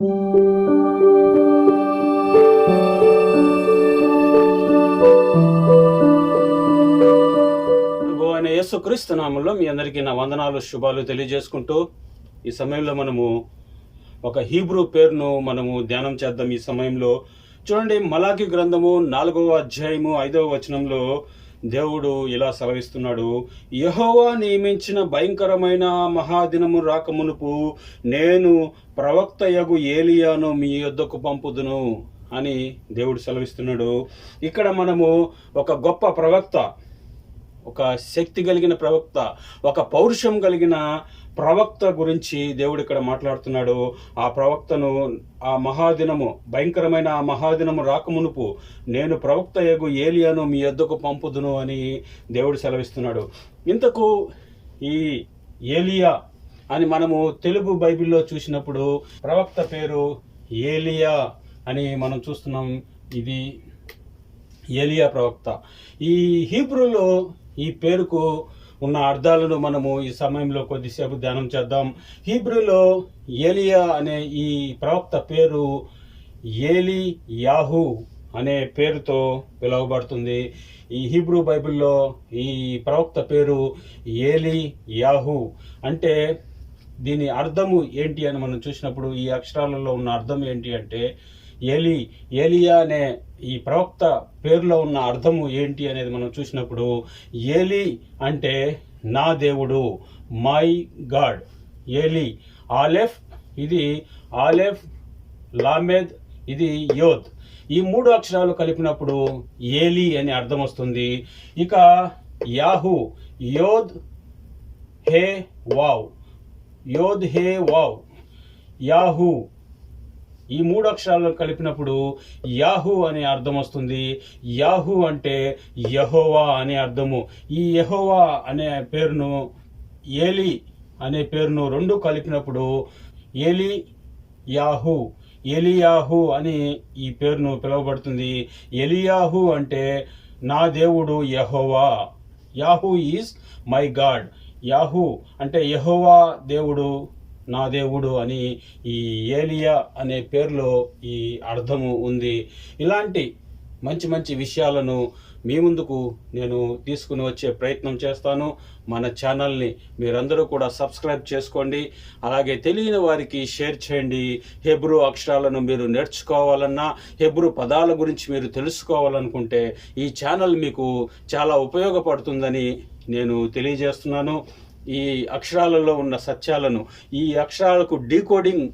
ప్రభు యేసుక్రీస్తు నామంలో మీ అందరికీ నా వందనాలు శుభాలు తెలియజేసుకుంటూ ఈ సమయంలో మనము ఒక హీబ్రూ పేరును మనము ధ్యానం చేద్దాం. ఈ సమయంలో చూడండి మలాకి గ్రంథము నాలుగవ అధ్యాయము ఐదవ వచనంలో దేవుడు ఇలా సెలవిస్తున్నాడు యహోవా నియమించిన భయంకరమైన మహాదినము రాకమునుపు నేను ప్రవక్తయగు ఏలియాను మీ యొద్దకు పంపుదును అని దేవుడు సెలవిస్తున్నాడు. ఇక్కడ మనము ఒక గొప్ప ప్రవక్త ఒక శక్తి కలిగిన ప్రవక్త ఒక పౌరుషం కలిగిన ప్రవక్త గురించి దేవుడు ఇక్కడ మాట్లాడుతున్నాడు. ఆ ప్రవక్తను ఆ మహాదినము భయంకరమైన ఆ మహాదినము రాకమునుపు నేను ప్రవక్త ఏగు ఏలియాను మీ యొద్దకు పంపుదును అని దేవుడు సెలవిస్తున్నాడు. ఇంతకు ఈ ఏలియా అని మనము తెలుగు బైబిల్లో చూసినప్పుడు ప్రవక్త పేరు ఏలియా అని మనం చూస్తున్నాం. ఇది ఏలియా ప్రవక్త. ఈ హీబ్రూలో ఈ పేరుకు ఉన్న అర్థాలను మనము ఈ సమయంలో కొద్దిసేపు ధ్యానం చేద్దాం. హీబ్రూలో ఏలియా అనే ఈ ప్రవక్త పేరు ఏలి యాహు అనే పేరుతో పిలువబడుతుంది. ఈ హీబ్రూ బైబిల్లో ఈ ప్రవక్త పేరు ఏలి యాహు అంటే దీని అర్థము ఏంటి అని మనం చూసినప్పుడు ఈ అక్షరాలలో ఉన్న అర్థం ఏంటి అంటే ఏలి ఏలియా అనే ఈ ప్రవక్త పేరులో ఉన్న అర్థము ఏంటి అనేది మనం చూసినప్పుడు ఏలి అంటే నా దేవుడు మై గాడ్. ఏలి ఆలెఫ్ ఇది ఆలెఫ్ లామెద్ ఇది యోద్. ఈ మూడు అక్షరాలు కలిపినప్పుడు ఏలి అని అర్థం వస్తుంది. ఇక యాహు యోద్ హే వావ్. యోద్ హే వావ్. యాహూ ఈ మూడు అక్షరాలను కలిపినప్పుడు యాహు అనే అర్థం వస్తుంది. యాహు అంటే యహోవా అనే అర్థము. ఈ యహోవా అనే పేరును ఏలి అనే పేరును రెండు కలిపినప్పుడు ఏలి యాహు ఎలియాహు అని ఈ పేరును పిలువబడుతుంది. ఎలియాహు అంటే నా దేవుడు యహోవా. Yahu is my God. Yahu అంటే యహోవా దేవుడు నా దేవుడు అని ఈ ఏలియా అనే పేరులో ఈ అర్థము ఉంది. ఇలాంటి మంచి మంచి విషయాలను మీ ముందుకు నేను తీసుకుని వచ్చే ప్రయత్నం చేస్తాను. మన ఛానల్ని మీరందరూ కూడా సబ్స్క్రైబ్ చేసుకోండి. అలాగే తెలియని వారికి షేర్ చేయండి. హెబ్రూ అక్షరాలను మీరు నేర్చుకోవాలన్నా హెబ్రూ పదాల గురించి మీరు తెలుసుకోవాలనుకుంటే ఈ ఛానల్ మీకు చాలా ఉపయోగపడుతుందని నేను తెలియజేస్తున్నాను. ఈ అక్షరాలలో ఉన్న సత్యాలను ఈ అక్షరాలకు డీకోడింగ్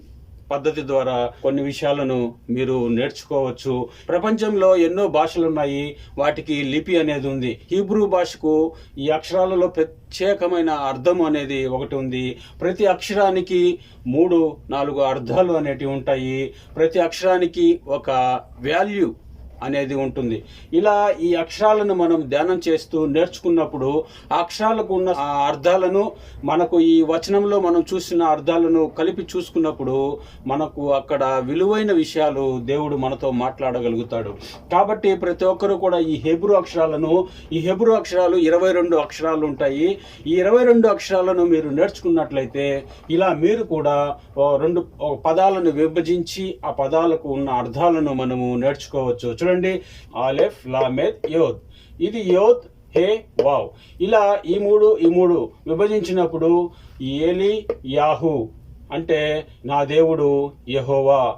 పద్ధతి ద్వారా కొన్ని విషయాలను మీరు నేర్చుకోవచ్చు. ప్రపంచంలో ఎన్నో భాషలు ఉన్నాయి వాటికి లిపి అనేది ఉంది. హీబ్రూ భాషకు ఈ అక్షరాలలో ప్రత్యేకమైన అర్థం అనేది ఒకటి ఉంది. ప్రతి అక్షరానికి మూడు నాలుగు అర్థాలు అనేటివి ఉంటాయి. ప్రతి అక్షరానికి ఒక వాల్యూ అనేది ఉంటుంది. ఇలా ఈ అక్షరాలను మనం ధ్యానం చేస్తూ నేర్చుకున్నప్పుడు ఆ అక్షరాలకు ఉన్న ఆ అర్థాలను మనకు ఈ వచనంలో మనం చూసిన అర్థాలను కలిపి చూసుకున్నప్పుడు మనకు అక్కడ విలువైన విషయాలు దేవుడు మనతో మాట్లాడగలుగుతాడు. కాబట్టి ప్రతి ఒక్కరూ కూడా ఈ హెబ్రు అక్షరాలను ఈ హెబ్రు అక్షరాలు ఇరవై రెండు అక్షరాలు ఉంటాయి. ఈ ఇరవై రెండు అక్షరాలను మీరు నేర్చుకున్నట్లయితే ఇలా మీరు కూడా రెండు పదాలను విభజించి ఆ పదాలకు ఉన్న అర్థాలను మనము నేర్చుకోవచ్చు. చూడండి. ఆలెఫ్ లామెద్ యోద్. ఇది యోద్ హే వావ్. ఇలా ఈ మూడు ఈ మూడు విభజించినప్పుడు ఏలి యాహు అంటే నా దేవుడు యహోవా.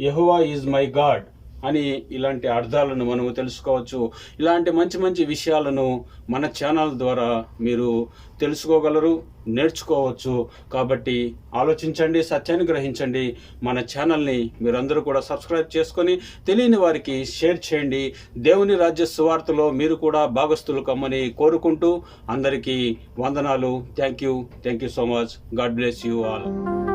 యహోవా ఈజ్ మై గాడ్. అని ఇలాంటి అర్థాలను మనము తెలుసుకోవచ్చు. ఇలాంటి మంచి మంచి విషయాలను మన ఛానల్ ద్వారా మీరు తెలుసుకోగలరు నేర్చుకోవచ్చు. కాబట్టి ఆలోచించండి సత్యాన్ని గ్రహించండి. మన ఛానల్ని మీరందరూ కూడా సబ్స్క్రైబ్ చేసుకొని తెలియని వారికి షేర్ చేయండి. దేవుని రాజ్య సువార్తలో మీరు కూడా భాగస్థులు కమ్మని కోరుకుంటూ అందరికీ వందనాలు. Thank you. Thank you so much. God bless you all.